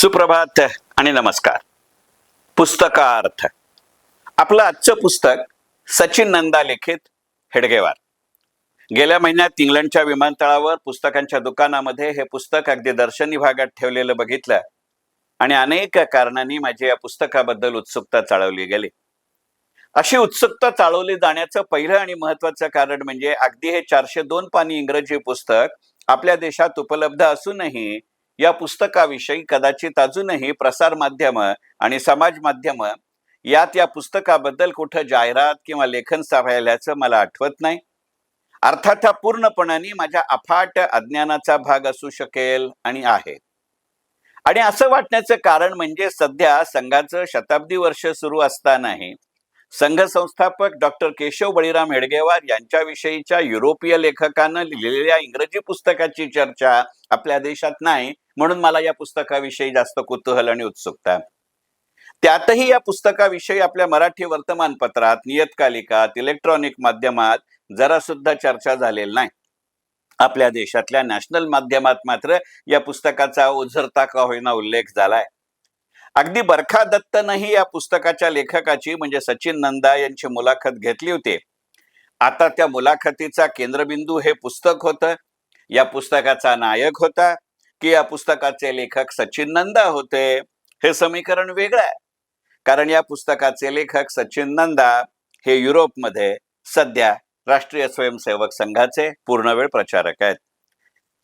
सुप्रभात आणि नमस्कार. पुस्तकार्थ. आपलं आजचं पुस्तक सचिन नंदा लिखित हेडगेवार. गेल्या महिन्यात इंग्लंडच्या विमानतळावर पुस्तकांच्या दुकानामध्ये हे पुस्तक अगदी दर्शनी भागात ठेवलेलं बघितलं आणि अनेक कारणांनी माझी या पुस्तकाबद्दल उत्सुकता चाळवली गेली. अशी उत्सुकता चाळवली जाण्याचं पहिलं आणि महत्वाचं कारण म्हणजे अगदी हे चारशे दोन पानी इंग्रजी पुस्तक आपल्या देशात उपलब्ध असूनही या पुस्तकाविषयी कदाचित अजूनही प्रसार माध्यम आणि समाज माध्यम यात या पुस्तकाबद्दल कुठं जाहिरात किंवा लेखन राहिल्याचं मला आठवत नाही. अर्थात हा पूर्णपणाने माझ्या अफाट अज्ञानाचा भाग असू शकेल आणि आहे. आणि असं वाटण्याचं कारण म्हणजे सध्या संघाचं शताब्दी वर्ष सुरू असतानाही संघ संस्थापक डॉक्टर केशव बळीराम हेडगेवार यांच्याविषयीच्या युरोपीय लेखकानं लिहिलेल्या इंग्रजी पुस्तकाची चर्चा आपल्या देशात नाही म्हणून मला या पुस्तकाविषयी जास्त कुतूहल आणि उत्सुकता. त्यातही या पुस्तकाविषयी आपल्या मराठी वर्तमानपत्रात नियतकालिकात इलेक्ट्रॉनिक माध्यमात जरा सुद्धा चर्चा झालेली नाही. आपल्या देशातल्या नॅशनल माध्यमात मात्र या पुस्तकाचा ओझरता का होईना उल्लेख झालाय. अगदी बरखा दत्तनही या पुस्तकाच्या लेखकाची म्हणजे सचिन नंदा यांची मुलाखत घेतली होती. आता त्या मुलाखतीचा केंद्रबिंदू हे पुस्तक होतं. या पुस्तकाचा नायक होता की या पुस्तकाचे लेखक सचिन नंदा होते हे समीकरण वेगळं आहे. कारण या पुस्तकाचे लेखक सचिन नंदा हे युरोपमध्ये सध्या राष्ट्रीय स्वयंसेवक संघाचे पूर्णवेळ प्रचारक आहेत.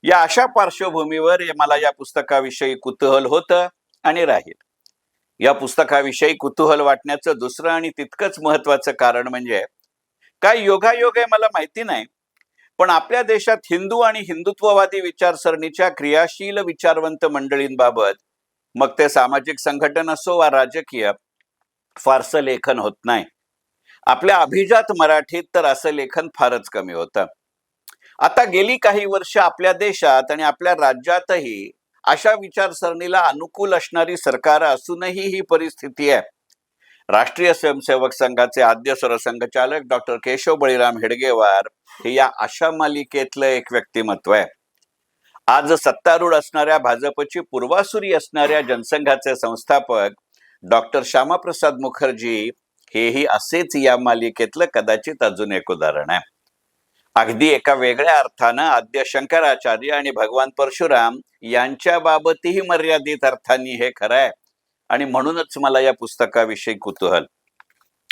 या अशा पार्श्वभूमीवर मला या पुस्तकाविषयी कुतूहल होतं आणि राहील. या पुस्तकाविषयी कुतूहल वाटण्याचं दुसरं आणि तितकंच महत्वाचं कारण म्हणजे काय योगायोग आहे मला माहिती नाही पण आपल्या देशात हिंदू आणि हिंदुत्ववादी विचारसरणीच्या क्रियाशील विचारवंत मंडळींबाबत मग ते सामाजिक संघटन असो वा राजकीय फारसं लेखन होत नाही. आपल्या अभिजात मराठीत तर असं लेखन फारच कमी होतं. आता गेली काही वर्ष आपल्या देशात आणि आपल्या राज्यातही अशा विचारसरणीला अनुकूल असणारी सरकार असूनही ही परिस्थिती आहे. राष्ट्रीय स्वयंसेवक संघाचे आद्य सरसंघचालक डॉक्टर केशव बळीराम हेडगेवार हे या आशा मालिकेतलं एक व्यक्तिमत्व आहे. आज सत्तारूढ असणाऱ्या भाजपची पूर्वासुरी असणाऱ्या जनसंघाचे संस्थापक डॉक्टर श्यामाप्रसाद मुखर्जी हेही असेच या मालिकेतलं कदाचित अजून एक उदाहरण आहे. अगदी एका वेगळ्या अर्थानं आद्य शंकराचार्य आणि भगवान परशुराम यांच्या बाबतही मर्यादित अर्थांनी हे खरं आहे. आणि म्हणूनच मला या पुस्तकाविषयी कुतूहल.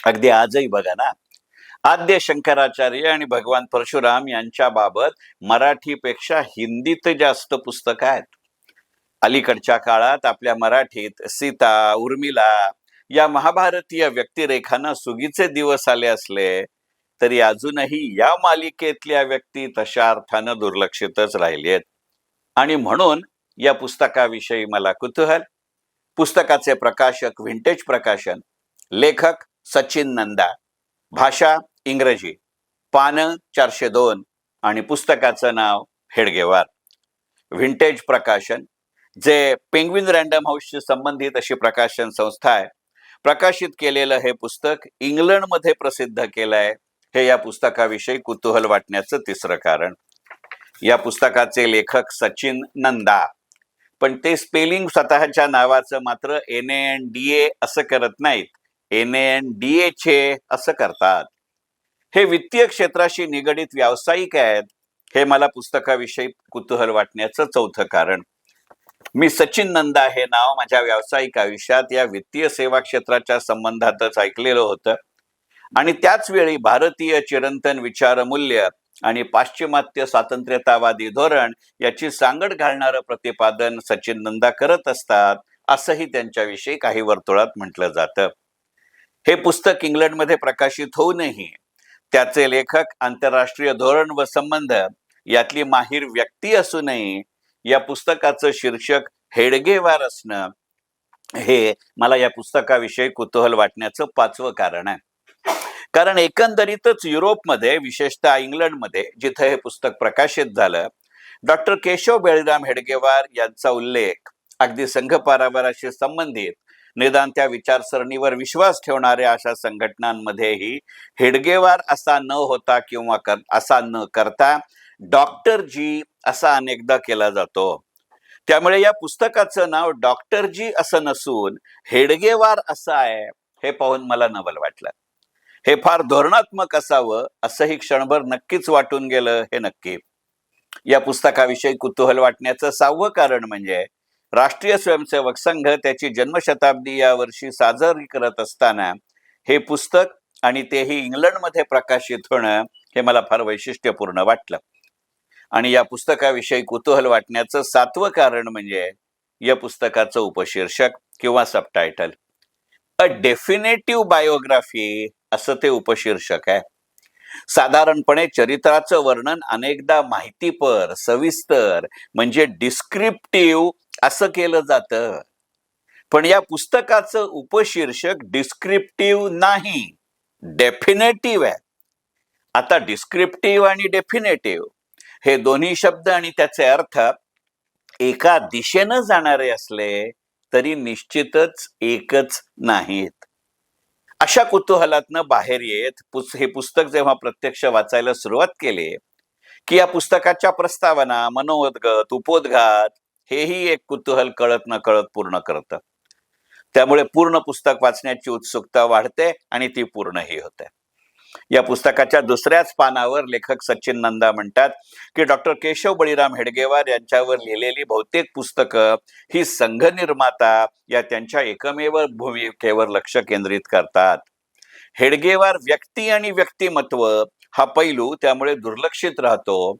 अगदी आजही बघा ना. आद्य शंकराचार्य आणि भगवान परशुराम यांच्या बाबत मराठीपेक्षा हिंदीत जास्त पुस्तकं आहेत. अलीकडच्या काळात आपल्या मराठीत सीता उर्मिला या महाभारतीय व्यक्तिरेखांना सुगीचे दिवस आले असले तरी अजूनही या मालिकेतल्या व्यक्ती तशा अर्थानं दुर्लक्षितच राहिली आहेत. आणि म्हणून या पुस्तकाविषयी मला कुतूहल. पुस्तकाचे प्रकाशक व्हिंटेज प्रकाशन. लेखक सचिन नंदा. भाषा इंग्रजी. पानं चारशे दोन आणि पुस्तकाचं नाव हेडगेवार. व्हिंटेज प्रकाशन. जे पेंग्विन रँडम हाऊसशी संबंधित अशी प्रकाशन संस्था आहे. प्रकाशित केलेलं हे पुस्तक इंग्लंडमध्ये प्रसिद्ध केलं आहे हे या पुस्तकाविषयी कुतूहल वाटण्याचं तिसरं कारण. या पुस्तकाचे लेखक सचिन नंदा. पण ते स्पेलिंग स्वतःच्या नावाचं मात्र एन एन डी ए असं करत नाहीत. एन एन डी एच असं करतात. हे वित्तीय क्षेत्राशी निगडित व्यावसायिक आहेत. हे मला पुस्तकाविषयी कुतूहल वाटण्याचं चौथं कारण. मी सचिन नंदा हे नाव माझ्या व्यावसायिक आयुष्यात या वित्तीय सेवा क्षेत्राच्या संबंधातच ऐकलेलं होतं. आणि त्याच वेळी भारतीय चिरंतन विचारमूल्य आणि पाश्चिमात्य स्वातंत्र्यतावादी धोरण याची सांगड घालणारं प्रतिपादन सचिन नंदा करत असतात असंही त्यांच्याविषयी काही वर्तुळात म्हटलं जातं. हे पुस्तक इंग्लंडमध्ये प्रकाशित होऊनही त्याचे लेखक आंतरराष्ट्रीय धोरण व संबंध यातली माहीर व्यक्ती असूनही या पुस्तकाचं शीर्षक हेडगेवार असणं हे मला या पुस्तकाविषयी कुतूहल वाटण्याचं पाचवं कारण आहे. कारण एकंदरीतच युरोपमध्ये विशेषतः इंग्लंडमध्ये जिथं हे पुस्तक प्रकाशित झालं डॉक्टर केशव बेळीराम हेडगेवार यांचा उल्लेख अगदी संघ पारावाराशी संबंधित निदान त्या विचारसरणीवर विश्वास ठेवणाऱ्या अशा संघटनांमध्येही हेडगेवार असा न होता किंवा कर असा न करता डॉक्टर जी असा अनेकदा केला जातो. त्यामुळे या पुस्तकाचं नाव डॉक्टर जी असं नसून हेडगेवार असं आहे हे पाहून मला नवल वाटलं. हे फार धोरणात्मक असावं असंही क्षणभर नक्कीच वाटून गेलं हे नक्की. या पुस्तकाविषयी कुतूहल वाटण्याचं सहावं कारण म्हणजे राष्ट्रीय स्वयंसेवक संघ त्याची जन्मशताब्दी या वर्षी साजरी करत असताना हे पुस्तक आणि तेही इंग्लंडमध्ये प्रकाशित होणं हे मला फार वैशिष्ट्यपूर्ण वाटलं. आणि या पुस्तकाविषयी कुतूहल वाटण्याचं सातवं कारण म्हणजे या पुस्तकाचं उपशीर्षक किंवा सबटायटल अ डेफिनेटिव्ह बायोग्राफी असं ते उपशीर्षक आहे. साधारणपणे चरित्राचं वर्णन अनेकदा माहितीपर सविस्तर म्हणजे डिस्क्रिप्टिव्ह असं केलं जातं. पण या पुस्तकाचं उपशीर्षक डिस्क्रिप्टिव्ह नाही डेफिनेटिव्ह आहे. आता डिस्क्रिप्टिव्ह आणि डेफिनेटिव्ह हे दोन्ही शब्द आणि त्याचे अर्थ एका दिशेनं जाणारे असले तरी निश्चितच एकच नाहीत. अशा कुतूहलातनं बाहेर येत पुस हे पुस्तक जेव्हा प्रत्यक्ष वाचायला सुरुवात केली की या पुस्तकाच्या प्रस्तावना मनोद्गत उपोद्घात हेही एक कुतूहल कळत न कळत पूर्ण करतं. त्यामुळे पूर्ण पुस्तक वाचण्याची उत्सुकता वाढते आणि ती पूर्णही होते. या पुस्तकाच्या दुसऱ्याच पानावर लेखक सचिन नंदा म्हणतात की डॉक्टर केशव बळीराम हेडगेवार यांच्यावर लिहिलेली बहुतेक पुस्तकं ही संघ निर्माता या त्यांच्या एकमेव भूमिकेवर लक्ष केंद्रित करतात. हेडगेवार व्यक्ती आणि व्यक्तिमत्व हा पैलू त्यामुळे दुर्लक्षित राहतो.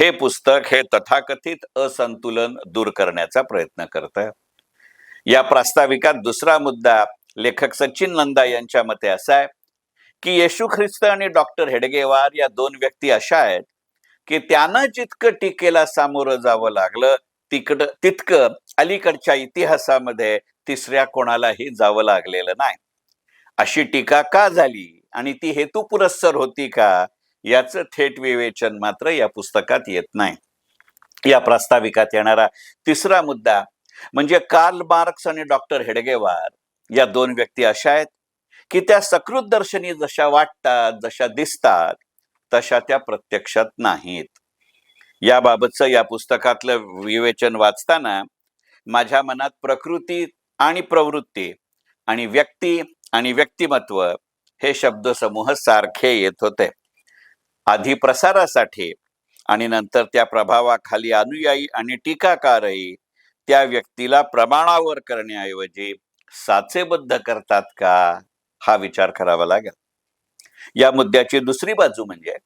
हे पुस्तक हे तथाकथित असंतुलन दूर करण्याचा प्रयत्न करतं. या प्रास्ताविकात दुसरा मुद्दा लेखक सचिन नंदा यांच्या मते असा आहे की येशू ख्रिस्त आणि डॉक्टर हेडगेवार या दोन व्यक्ती अशा आहेत की त्यांना जितकं टीकेला सामोरं जावं लागलं तिकड तितकं अलीकडच्या इतिहासामध्ये तिसऱ्या कोणालाही जावं लागलेलं नाही. अशी टीका का झाली आणि ती हेतू पुरस्सर होती का याचं थेट विवेचन मात्र या पुस्तकात येत नाही. या प्रस्ताविकात येणारा तिसरा मुद्दा म्हणजे कार्ल मार्क्स आणि डॉक्टर हेडगेवार या दोन व्यक्ती अशा आहेत की त्या सकृत दर्शनी जशा वाटतात जशा दिसतात तशा त्या प्रत्यक्षात नाहीत. याबाबतचं या पुस्तकातलं विवेचन वाचताना माझ्या मनात प्रकृती आणि प्रवृत्ती आणि व्यक्ती आणि व्यक्तिमत्व हे शब्दसमूह सारखे येत होते. आधी प्रसारासाठी आणि नंतर त्या प्रभावाखाली अनुयायी आणि टीकाकारही त्या व्यक्तीला प्रमाणावर करण्याऐवजी साचेबद्ध करतात का? हा विचार करावा लागेल. या मुद्द्याची दुसरी बाजू म्हणजे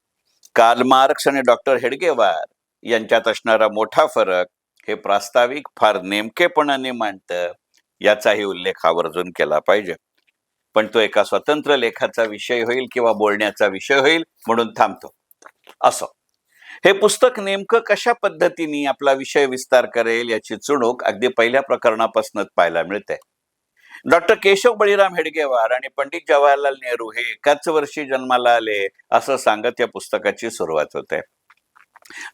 कार्ल मार्क्स आणि डॉक्टर हेडगेवार यांच्यात असणारा मोठा फरक हे प्रास्ताविक फार नेमकेपणाने मांडतं याचाही उल्लेख आवर्जून केला पाहिजे. पण तो एका स्वतंत्र लेखाचा विषय होईल किंवा बोलण्याचा विषय होईल म्हणून थांबतो. असो. हे पुस्तक नेमकं कशा पद्धतीने आपला विषय विस्तार करेल याची चुणूक अगदी पहिल्या प्रकरणापासूनच पाहायला मिळते. डॉक्टर केशव बळीराम हेडगेवार आणि पंडित जवाहरलाल नेहरू हे एकाच वर्षी जन्माला आले असं सांगत या पुस्तकाची सुरुवात होते.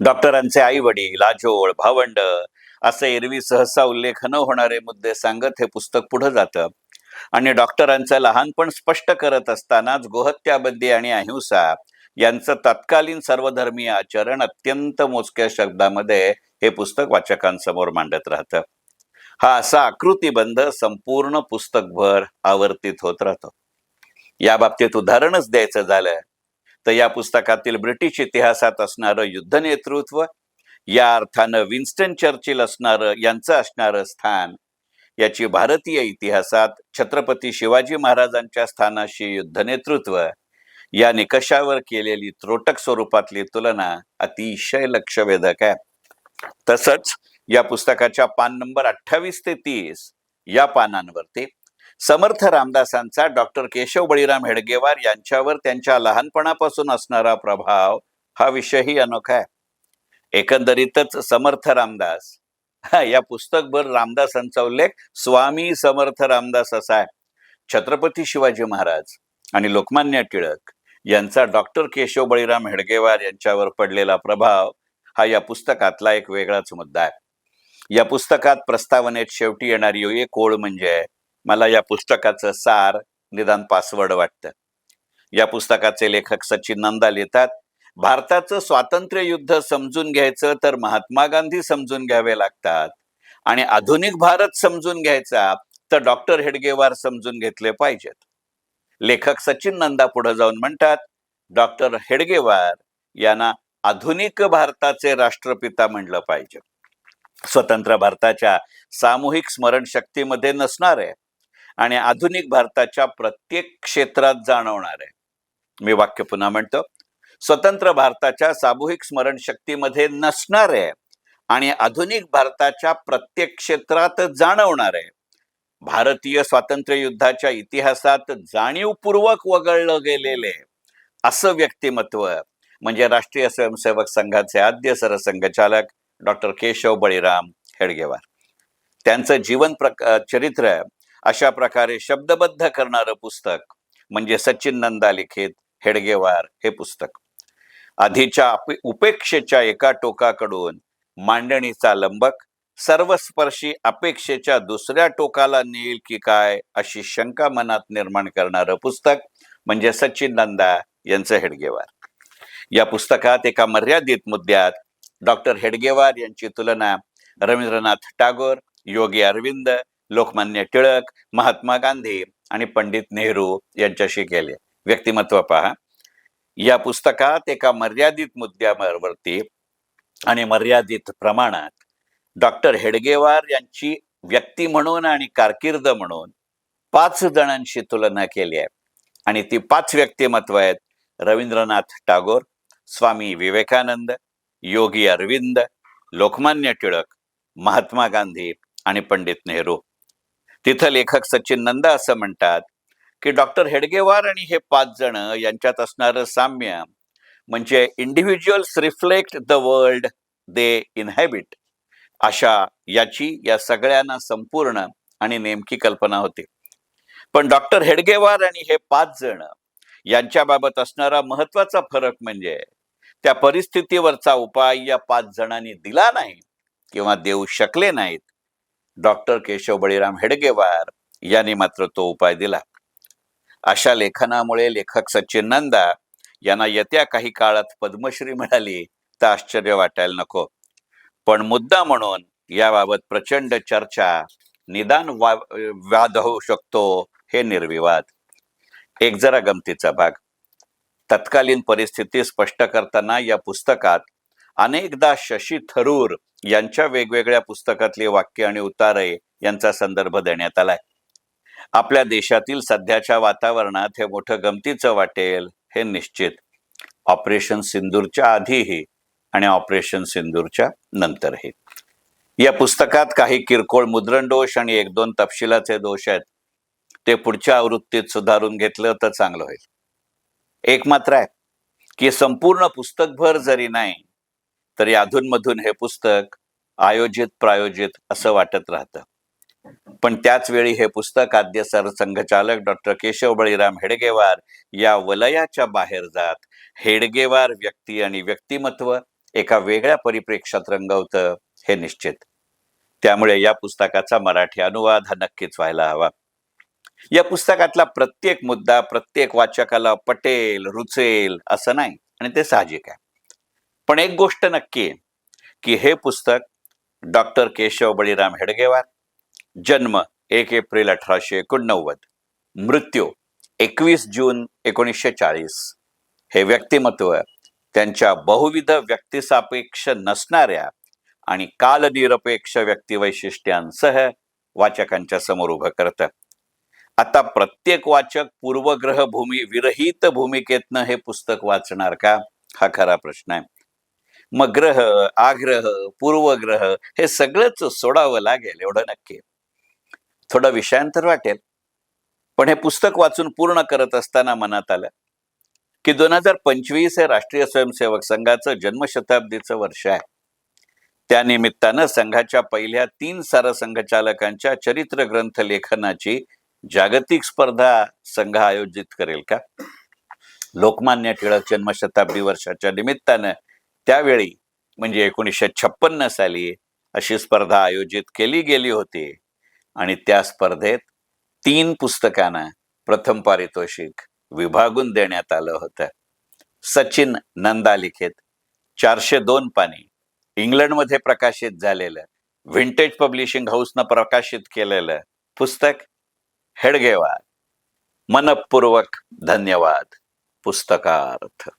डॉक्टरांचे आई वडील आजोळ भावंड असे एरवी सहसा उल्लेख न होणारे मुद्दे सांगत हे पुस्तक पुढे जातं. आणि डॉक्टरांचं लहानपण स्पष्ट करत असतानाच गोहत्याबद्दी आणि अहिंसा यांचं तत्कालीन सर्वधर्मीय आचरण अत्यंत मोजक्या शब्दामध्ये हे पुस्तक वाचकांसमोर मांडत राहतं. हा असा आकृतीबंध संपूर्ण पुस्तकभर आवर्तित होत राहतो. या बाबतीत उदाहरणच द्यायचं झालं तर या पुस्तकातील ब्रिटिश इतिहासात असणारं युद्ध नेतृत्व या अर्थानं विन्स्टन चर्चिल असणारं यांचं असणारं स्थान याची भारतीय इतिहासात छत्रपती शिवाजी महाराजांच्या स्थानाशी युद्ध नेतृत्व या निकषावर केलेली त्रोटक स्वरूपातली तुलना अतिशय लक्षवेधक आहे. तसंच या पुस्तकाच्या पान नंबर अठ्ठावीस ते तीस या पानांवरती समर्थ रामदासांचा डॉक्टर केशव बळीराम हेडगेवार यांच्यावर त्यांच्या लहानपणापासून असणारा प्रभाव हा विषयही अनोखा आहे. एकंदरीतच समर्थ रामदास हा, या पुस्तकभर रामदासांचा उल्लेख स्वामी समर्थ रामदास असा आहे. छत्रपती शिवाजी महाराज आणि लोकमान्य टिळक यांचा डॉक्टर केशव बळीराम हेडगेवार यांच्यावर पडलेला प्रभाव हा या पुस्तकातला एक वेगळाच मुद्दा आहे. या पुस्तकात प्रस्तावनेत शेवटी येणारी एक ओळ म्हणजे मला या पुस्तकाचं सार निदान पासवर्ड वाटतं. या पुस्तकाचे लेखक सचिन नंदा लिहितात भारताचं स्वातंत्र्य युद्ध समजून घ्यायचं तर महात्मा गांधी समजून घ्यावे लागतात. आणि आधुनिक भारत समजून घ्यायचा तर डॉक्टर हेडगेवार समजून घेतले पाहिजेत. लेखक सचिन नंदा पुढे जाऊन म्हणतात डॉक्टर हेडगेवार यांना आधुनिक भारताचे राष्ट्रपिता म्हणलं पाहिजे. स्वतंत्र भारताच्या सामूहिक स्मरणशक्तीमध्ये नसणार आहे आणि आधुनिक भारताच्या प्रत्येक क्षेत्रात जाणवणार आहे. मी वाक्य पुन्हा म्हणतो. स्वतंत्र भारताच्या सामूहिक स्मरणशक्तीमध्ये नसणार आहे आणि आधुनिक भारताच्या प्रत्येक क्षेत्रात जाणवणार आहे. भारतीय स्वातंत्र्य युद्धाच्या इतिहासात जाणीवपूर्वक वगळलं गेलेले असं व्यक्तिमत्व म्हणजे राष्ट्रीय स्वयंसेवक संघाचे आद्य सरसंघचालक डॉक्टर केशव बळीराम हेडगेवार. त्यांचं जीवन प्रक चरित्र अशा प्रकारे शब्दबद्ध करणारं पुस्तक म्हणजे सचिन नंदा लिखित हेडगेवार हे पुस्तक. आधीच्या उपेक्षेच्या एका टोकाकडून मांडणीचा लंबक सर्वस्पर्शी अपेक्षेच्या दुसऱ्या टोकाला नेईल की काय अशी शंका मनात निर्माण करणारं पुस्तक म्हणजे सचिन नंदा यांचं हेडगेवार. या पुस्तकात एका मर्यादित मुद्द्यात डॉक्टर हेडगेवार यांची तुलना रवींद्रनाथ टागोर योगी अरविंद लोकमान्य टिळक महात्मा गांधी आणि पंडित नेहरू यांच्याशी केले. व्यक्तिमत्व पहा. या पुस्तकात एका मर्यादित मुद्द्यावरती आणि मर्यादित प्रमाणात डॉक्टर हेडगेवार यांची व्यक्ती म्हणून आणि कारकीर्द म्हणून पाच जणांशी तुलना केली आहे. आणि ती पाच व्यक्तिमत्व आहेत रवींद्रनाथ टागोर स्वामी विवेकानंद योगी अरविंद लोकमान्य टिळक महात्मा गांधी आणि पंडित नेहरू. तिथं लेखक सचिन नंदा असं म्हणतात की डॉक्टर हेडगेवार आणि हे पाच जण यांच्यात असणारं साम्य म्हणजे individuals reflect the world they inhabit अशा याची या सगळ्यांना संपूर्ण आणि नेमकी कल्पना होती. पण डॉक्टर हेडगेवार आणि हे पाच जण यांच्याबाबत असणारा महत्त्वाचा फरक म्हणजे त्या परिस्थितीवरचा उपाय या पाच जणांनी दिला नाही किंवा देऊ शकले नाहीत. डॉक्टर केशव बळीराम हेडगेवार यांनी मात्र तो उपाय दिला. अशा लेखनामुळे लेखक सचिन नंदा यांना येत्या काही काळात पद्मश्री मिळाली तर आश्चर्य वाटायला नको. पण मुद्दा म्हणून याबाबत प्रचंड चर्चा निदान वा वाद होऊ शकतो हे निर्विवाद. एक जरा गमतीचा भाग. तत्कालीन परिस्थिती स्पष्ट करताना या पुस्तकात अनेकदा शशी थरूर यांच्या वेगवेगळ्या पुस्तकातले वाक्य आणि उतारे यांचा संदर्भ देण्यात आलाय. आपल्या देशातील सध्याच्या वातावरणात हे मोठं गमतीचं वाटेल हे निश्चित. ऑपरेशन सिंदूरच्या आधीही आणि ऑपरेशन सिंदूरच्या नंतरही. या पुस्तकात काही किरकोळ मुद्रण दोष आणि एक दोन तपशिलाचे दोष आहेत. ते पुढच्या आवृत्तीत सुधारून घेतलं तर चांगलं होईल. एक मात्र आहे की संपूर्ण पुस्तकभर जरी नाही तरी अधूनमधून हे पुस्तक आयोजित प्रायोजित असं वाटत राहतं. पण त्याच वेळी हे पुस्तक आद्य सरसंघचालक डॉक्टर केशव बळीराम हेडगेवार या वलयाच्या बाहेर जात हेडगेवार व्यक्ती आणि व्यक्तिमत्व एका वेगळ्या परिप्रेक्षात रंगवतं हे निश्चित. त्यामुळे या पुस्तकाचा मराठी अनुवाद हा नक्कीच व्हायला हवा. या पुस्तकातला प्रत्येक मुद्दा प्रत्येक वाचकाला पटेल रुचेल असं नाही आणि ते साहजिक आहे. पण एक गोष्ट नक्की आहे की हे पुस्तक डॉक्टर केशव बळीराम हेडगेवार जन्म एक एप्रिल अठराशे एकोणनव्वद मृत्यू एकवीस जून एकोणीसशे चाळीस. हे व्यक्तिमत्व त्यांच्या बहुविध व्यक्तिसापेक्ष नसणाऱ्या आणि कालनिरपेक्ष व्यक्तिवैशिष्ट्यांसह वाचकांच्या समोर उभं करतं. आता प्रत्येक वाचक पूर्वग्रह भूमी विरहित भूमिकेतनं हे पुस्तक वाचणार का? हा खरा प्रश्न आहे. मग ग्रह आग्रह पूर्वग्रह हे सगळंच सोडावं लागेल एवढं नक्की थोडं विषयांतर वाटेल. पण हे पुस्तक वाचून पूर्ण करत असताना मनात आलं की दोन हजार पंचवीस हे राष्ट्रीय स्वयंसेवक संघाचं जन्मशताब्दीचं वर्ष आहे. त्या निमित्तानं संघाच्या पहिल्या तीन सारसंघचालकांच्या चरित्र ग्रंथ लेखनाची जागतिक स्पर्धा संघ आयोजित करेल का? लोकमान्य टिळक जन्मशताब्दी वर्षाच्या निमित्तानं त्यावेळी म्हणजे एकोणीसशे छप्पन्न साली अशी स्पर्धा आयोजित केली गेली होती. आणि त्या स्पर्धेत तीन पुस्तकांना प्रथम पारितोषिक विभागून देण्यात आलं होतं. सचिन नंदा लिखित चारशे दोन पाने इंग्लंडमध्ये प्रकाशित झालेलं विंटेज पब्लिशिंग हाऊसनं प्रकाशित केलेलं पुस्तक हेडगेवार मनपूर्वक धन्यवाद. पुस्तकार्थ.